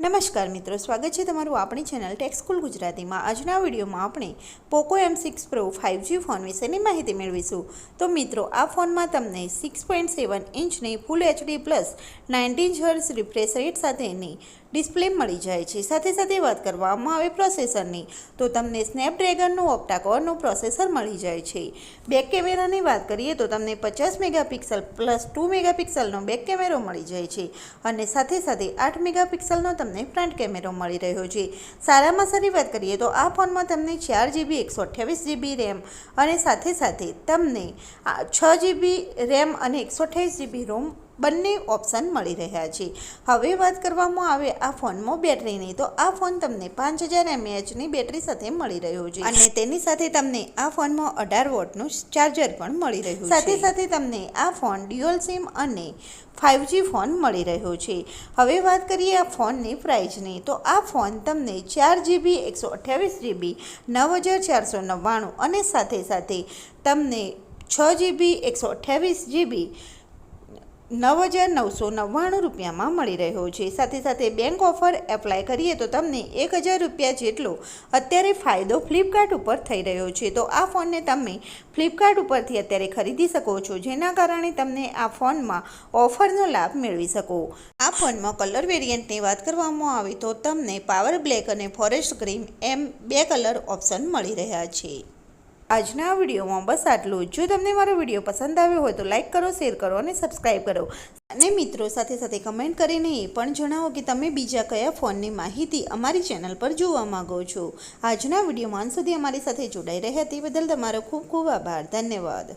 નમસ્કાર મિત્રો, સ્વાગત છે તમારું આપણી ચેનલ ટેક્સકુલ સ્કૂલ ગુજરાતીમાં. આજના વિડીયોમાં આપણે Poco M six pro five G phone વિશેની માહિતી મેળવીશું. તો મિત્રો, આ ફોનમાં તમને six point seven ઇંચની full HD plus nineteen hertz refresh rate સાથેની ડિસ્પ્લે મળી જાય છે. સાથે સાથે વાત કરવામાં આવે પ્રોસેસરની, તો તમને સ્નેપડ્રેગનનું ઓક્ટાકોરનું પ્રોસેસર મળી જાય છે. બેક કેમેરાની વાત કરીએ તો તમને પચાસ મેગાપિક્સલ પ્લસ ટુ મેગાપિક્સલનો બેક કેમેરો મળી જાય છે અને સાથે સાથે આઠ મેગાપિક્સલનો તમને ફ્રન્ટ કેમેરો મળી રહ્યો છે. સારામાં સારી વાત કરીએ તો આ ફોનમાં તમને ચાર જીબી, એકસો અઠ્યાવીસ જીબી રેમ અને સાથે સાથે તમને છ જીબી રેમ અને એકસો અઠ્યાવીસ જીબી રોમ બંને ઓપ્શન મળી રહ્યા છે. હવે વાત કરવામાં આવે આ ફોનમાં બેટરીની તો આ ફોન તમને પાંચ હજાર એમએએચની બેટરી સાથે મળી રહ્યો છે. અને તેની સાથે તમને આ ફોનમાં અઢાર વોટનું ચાર્જર પણ મળી રહ્યું છે. સાથે સાથે તમને આ ફોન ડ્યુઅલ સિમ અને ફાઇવજી ફોન મળી રહ્યો છે. હવે વાત કરીએ આ ફોનની પ્રાઇસની તો આ ફોન તમને ચાર જીબી એકસો અઠ્યાવીસ જીબી નવ હજાર ચારસો નવ્વાણું અને સાથે સાથે તમને છ જીબી એકસો અઠ્યાવીસ જીબી નવ હજાર નવસો નવ્વાણું રૂપિયામાં મળી રહ્યો છે. સાથે સાથે બેંક ઓફર એપ્લાય કરીએ તો તમને એક હજાર રૂપિયા જેટલો અત્યારે ફાયદો ફ્લિપકાર્ટ ઉપર થઈ રહ્યો છે. તો આ ફોનને તમે ફ્લિપકાર્ટ ઉપરથી અત્યારે ખરીદી શકો છો. જેના કારણે તમને આ ફોનમાં ઓફરનો લાભ મેળવી શકો. આ ફોનમાં કલર વેરિયન્ટની વાત કરવામાં આવે તો તમને પાવર બ્લેક અને ફોરેસ્ટ ગ્રીન એમ બે કલર ઓપ્શન મળી રહ્યા છે. આજના વિડીયોમાં બસ આટલું જ. તમને મારો વીડિયો પસંદ આવ્યો હોય તો લાઇક કરો, શેર કરો અને સબસ્ક્રાઈબ કરો. અને મિત્રો, સાથે સાથે કમેન્ટ કરીને એ પણ જણાવો કે તમે બીજા કયા ફોનની માહિતી અમારી ચેનલ પર જોવા માંગો છો. આજના વિડીયોમાં અંત સુધી અમારી સાથે જોડાઈ રહ્યા તે બદલ તમારો ખૂબ ખૂબ આભાર. ધન્યવાદ.